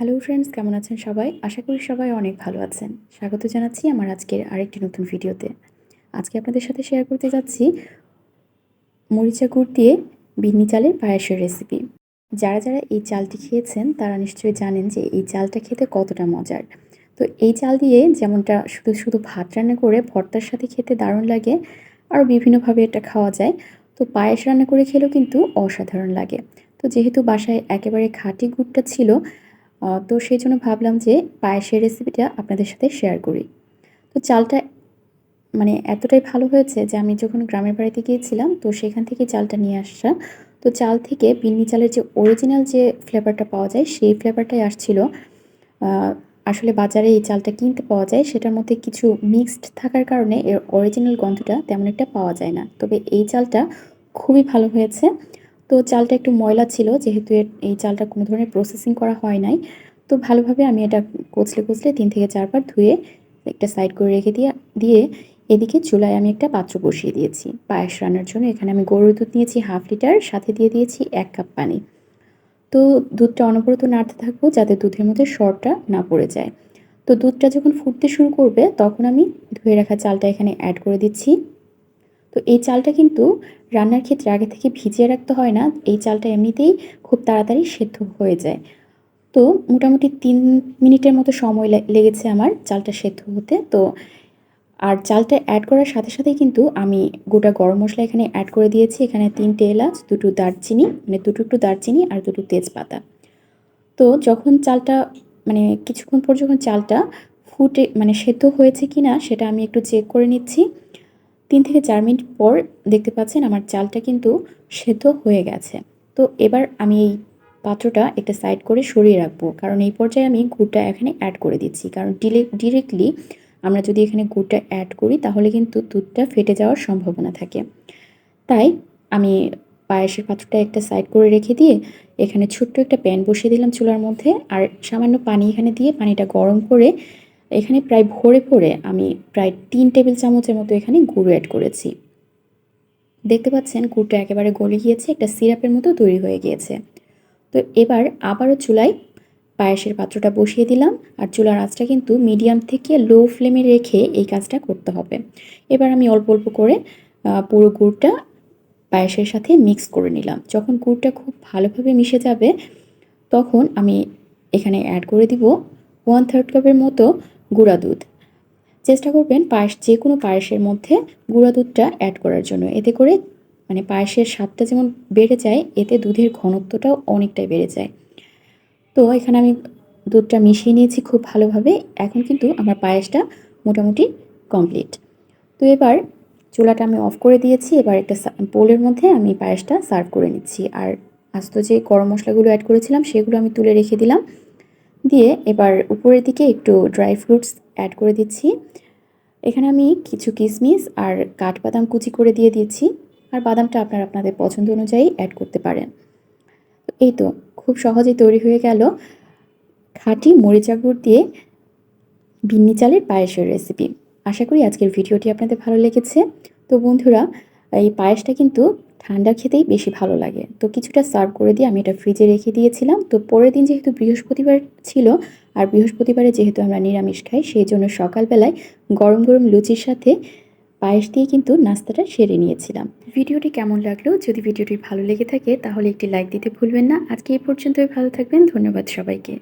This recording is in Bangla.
হ্যালো ফ্রেন্ডস কেমন আছেন সবাই? আশা করি সবাই অনেক ভালো আছেন। স্বাগত জানাচ্ছি আমার আজকের আরেকটি নতুন ভিডিওতে। আজকে আপনাদের সাথে শেয়ার করতে যাচ্ছি মরিচা গুড় দিয়ে বিন্নি চালের পায়েসের রেসিপি যারা যারা এই চালটি খেয়েছেন, তারা নিশ্চয়ই জানেন যে এই চালটা খেতে কতটা মজার। তো এই চাল দিয়ে যেমনটা শুধু শুধু ভাত রান্না করে ভর্তার সাথে খেতে দারুণ লাগে, আরও বিভিন্নভাবে এটা খাওয়া যায়। তো পায়েস রান্না করে খেলেও কিন্তু অসাধারণ লাগে। তো যেহেতু বাসায় একেবারে খাঁটি গুড়টা ছিল তো সেই জন্য ভাবলাম যে পায়েসের রেসিপিটা আপনাদের সাথে শেয়ার করি। তো চালটা মানে এতটাই ভালো হয়েছে যে আমি যখন গ্রামের বাড়িতে গিয়েছিলাম, তো সেখান থেকে চালটা নিয়ে আসা। তো চাল থেকে বিন্নি চালের যে অরিজিনাল যে ফ্লেভারটা পাওয়া যায়, সেই ফ্লেভারটাই আসছিল। আসলে বাজারে এই চালটা কিনতে পাওয়া যায়, সেটার মধ্যে কিছু মিক্সড থাকার কারণে এর অরিজিনাল গন্ধটা তেমন একটা পাওয়া যায় না। তবে এই চালটা খুবই ভালো হয়েছে। তো চালটা একটু ময়লা ছিল, যেহেতু এই চালটা কোনো ধরনের প্রসেসিং করা হয় নাই। তো ভালোভাবে আমি এটা কচলে কচলে তিন থেকে চারবার ধুয়ে একটা সাইড করে রেখে দিয়ে দিয়ে এদিকে চুলায় আমি একটা পাত্র বসিয়ে দিয়েছি। পায়েস রান্নার জন্য এখানে আমি গরুর দুধ নিয়েছি হাফ লিটার সাথে দিয়ে দিয়েছি এক কাপ পানি। তো দুধটা অনবরত নাড়তে থাকব যাতে দুধের মধ্যে সরটা না পড়ে যায়। তো দুধটা যখন ফুটতে শুরু করবে, তখন আমি ধুয়ে রাখা চালটা এখানে অ্যাড করে দিচ্ছি। তো এই চালটা কিন্তু রান্নার ক্ষেত্রে আগে থেকে ভিজিয়ে রাখতে হয় না। এই চালটা এমনিতেই খুব তাড়াতাড়ি সেদ্ধ হয়ে যায়। তো মোটামুটি তিন মিনিটের মতো সময় লেগেছে আমার চালটা সেদ্ধ হতে। তো আর চালটা অ্যাড করার সাথে সাথেই কিন্তু আমি গোটা গরম মশলা এখানে অ্যাড করে দিয়েছি। এখানে তিনটে এলাচ, দুটো দারচিনি মানে দুটো একটু দারচিনি আর দুটো তেজপাতা। তো যখন চালটা মানে কিছুক্ষণ পর যখন চালটা ফুটে মানে সেদ্ধ হয়েছে কি না সেটা আমি একটু চেক করে নিচ্ছি। তিন থেকে চার মিনিট পর দেখতে পাচ্ছেন আমার চালটা কিন্তু সেদ্ধ হয়ে গেছে। তো এবার আমি এই পাত্রটা একটা সাইড করে সরিয়ে রাখব। কারণ এই পর্যায়ে আমি গুড়টা এখানে অ্যাড করে দিচ্ছি। কারণ ডিরেক্টলি আমরা যদি এখানে গুড়টা অ্যাড করি, তাহলে কিন্তু দুধটা ফেটে যাওয়ার সম্ভাবনা থাকে। তাই আমি পায়েসের পাত্রটা একটা সাইড করে রেখে দিয়ে এখানে ছোট্ট একটা প্যান বসিয়ে দিলাম চুলার মধ্যে। আর সামান্য পানি এখানে দিয়ে পানিটা গরম করে এখানে প্রায় ভরে ভরে আমি প্রায় তিন টেবিল চামচের মতো এখানে গুঁড়ো অ্যাড করেছি। দেখতে পাচ্ছেন গুড়টা একেবারে গলে গিয়েছে, একটা সিরাপের মতো তৈরি হয়ে গিয়েছে। তো এবার আবারও চুলায় পায়েসের পাত্রটা বসিয়ে দিলাম আর চুলার আঁচটা কিন্তু মিডিয়াম থেকে লো ফ্লেমে রেখে এই কাজটা করতে হবে। এবার আমি অল্প অল্প করে পুরো গুড়টা পায়েসের সাথে মিক্স করে নিলাম। যখন গুড়টা খুব ভালোভাবে মিশে যাবে, তখন আমি এখানে অ্যাড করে দিব ওয়ান থার্ড কাপের মতো গুঁড়া দুধ। চেষ্টা করবেন পায়েস যে কোনো পায়েসের মধ্যে গুঁড়া দুধটা অ্যাড করার জন্য। এতে করে মানে পায়েসের স্বাদটা যেমন বেড়ে যায়, এতে দুধের ঘনত্বটাও অনেকটাই বেড়ে যায়। তো এখানে আমি দুধটা মিশিয়ে নিয়েছি খুব ভালোভাবে। এখন কিন্তু আমার পায়েসটা মোটামুটি কমপ্লিট তো এবার চুলাটা আমি অফ করে দিয়েছি। এবার একটা পোলের মধ্যে আমি পায়েসটা সার্ভ করে নিচ্ছি। আর আস্ত যে গরম মশলাগুলো অ্যাড করেছিলাম, সেগুলো আমি তুলে রেখে দিলাম। দিয়ে এবার উপরের দিকে একটু ড্রাই ফ্রুটস অ্যাড করে দিচ্ছি। এখানে আমি কিছু কিশমিশ আর কাঠবাদাম কুচি করে দিয়ে দিয়েছি আর বাদামটা আপনারা আপনাদের পছন্দ অনুযায়ী অ্যাড করতে পারেন। এই তো, খুব সহজেই তৈরি হয়ে গেল খাঁটি মরিচা গুড় দিয়ে বিন্নি চালের পায়েসের রেসিপি আশা করি আজকের ভিডিওটি আপনাদের ভালো লেগেছে। তো বন্ধুরা, এই পায়েসটা কিন্তু ঠান্ডা খেতেই বেশি ভালো লাগে। তো কিছুটা সার্ভ করে দিয়ে আমি এটা ফ্রিজে রেখে দিয়েছিলাম। তো পরের দিন যেহেতু বৃহস্পতিবার ছিল, আর বৃহস্পতিবারে যেহেতু আমরা নিরামিষ খাই, সেই জন্য সকালবেলায় গরম গরম লুচির সাথে পায়েস দিয়ে কিন্তু নাস্তাটা সেরে নিয়েছিলাম। ভিডিওটি কেমন লাগল? যদি ভিডিওটি ভালো লেগে থাকে, তাহলে একটি লাইক দিতে ভুলবেন না। আজকে এই পর্যন্তই, ভালো থাকবেন, ধন্যবাদ সবাইকে।